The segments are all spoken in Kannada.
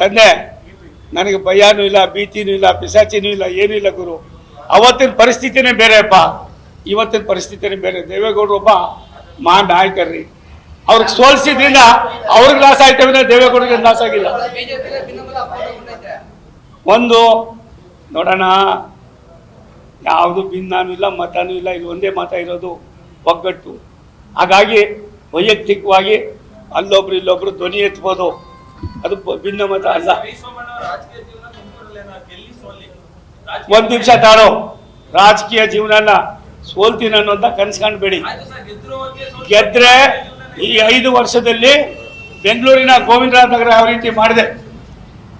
ತಂದೆ, ನನಗೆ ಭಯನೂ ಇಲ್ಲ ಭೀತಿನೂ ಇಲ್ಲ ಪಿಸಾಚಿನೂ ಇಲ್ಲ, ಏನೂ ಇಲ್ಲ ಗುರು. ಅವತ್ತಿನ ಪರಿಸ್ಥಿತಿನೇ ಬೇರೆಪ್ಪ. ಇವತ್ತಿನ ಪರಿಸ್ಥಿತಿನೇ ಬೇರೆ. ದೇವೇಗೌಡರು ಒಬ್ಬ ಮಾ ನಾಯಕರ್ರಿ. ಅವ್ರಿಗೆ ಸೋಲ್ಸಿದ್ರಿಂದ ಅವ್ರಿಗೆ ಲಾಸ್ ಆಯ್ತವೆ ದೇವೇಗೌಡರಿಗೆ ಲಾಸ್ ಆಗಿಲ್ಲ. ಒಂದು ನೋಡೋಣ ಯಾವುದು ಭಿನ್ನಾನೂ ಇಲ್ಲ, ಮತನೂ ಇಲ್ಲ ಇದು ಒಂದೇ ಮತ ಇರೋದು ಒಗ್ಗಟ್ಟು. ಹಾಗಾಗಿ ವೈಯಕ್ತಿಕವಾಗಿ ಅಲ್ಲೊಬ್ರು ಇಲ್ಲೊಬ್ರು ಧ್ವನಿ ಎತ್ಬೋದು. ಅದು ಭಿನ್ನ ಮತ ಅಲ್ಲ. ಒಂದ್ ನಿಮಿಷ ತಾಳು ರಾಜಕೀಯ ಜೀವನನ ಸೋಲ್ತೀನಿ ಅನ್ನೋದ ಕನ್ಸ್ಕೊಂಡ್ಬೇಡಿ ಕಾಣ್ಬೇಡಿ ಗೆದ್ರು ಈ ಐದು ವರ್ಷದಲ್ಲಿ ಬೆಂಗಳೂರಿನ ಗೋವಿಂದರಾಜ ನಗರ ಯಾವ ರೀತಿ ಮಾಡಿದೆ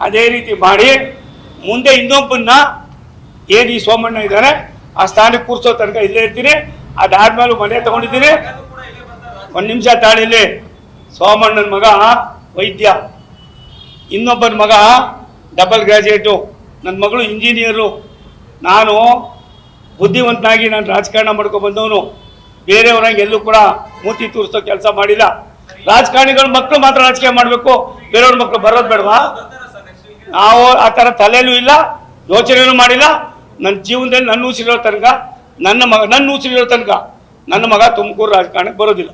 ಅದೇ ರೀತಿ ಮಾಡಿ ಮುಂದೆ ಇನ್ನೊಬ್ಬನ್ನ ಏನ್ ಈ ಸೋಮಣ್ಣ ಇದ್ದಾರೆ ಆ ಸ್ಥಾನಕ್ಕೆ ಕೂರಿಸೋ ತನಕ ಇಲ್ಲೇ ಇರ್ತೀನಿ ಅದಾದ್ಮೇಲೆ ಮನೆ ತಗೊಂಡಿದ್ದೀನಿ. ಒಂದು ನಿಮಿಷ ತಾಳಿಲಿ ಸೋಮಣ್ಣನ ಮಗ ವೈದ್ಯ. ಇನ್ನೊಬ್ಬನ ಮಗ ಡಬಲ್ ಗ್ರಾಜುಯೇಟು ನನ್ನ ಮಗಳು ಇಂಜಿನಿಯರು ನಾನು ಬುದ್ಧಿವಂತನಾಗಿ ನಾನು ರಾಜಕಾರಣ ಮಾಡ್ಕೊಂಡು ಬೇರೆಯವರಂಗೆ ಎಲ್ಲೂ ಕೂಡ ಮೂತಿ ತೂರಿಸೋ ಕೆಲಸ ಮಾಡಿಲ್ಲ. ರಾಜಕಾರಣಿಗಳ ಮಕ್ಕಳು ಮಾತ್ರ ರಾಜಕೀಯ ಮಾಡಬೇಕು. ಬೇರೆಯವ್ರ ಮಕ್ಕಳು ಬರೋದು ಬೇಡವಾ? ನಾವು ಆ ಥರ ತಲೆಯಲ್ಲೂ ಇಲ್ಲ ಯೋಚನೆಯೂ ಮಾಡಿಲ್ಲ. ನನ್ನ ಜೀವನದಲ್ಲಿ ನನ್ನ ಉಸಿರಿರೋ ತನಕ, ನನ್ನ ಮಗ ನನ್ನ ಉಸಿರಿರೋ ತನಕ ನನ್ನ ಮಗ ತುಮಕೂರು ರಾಜಕಾರಣಕ್ಕೆ ಬರೋದಿಲ್ಲ.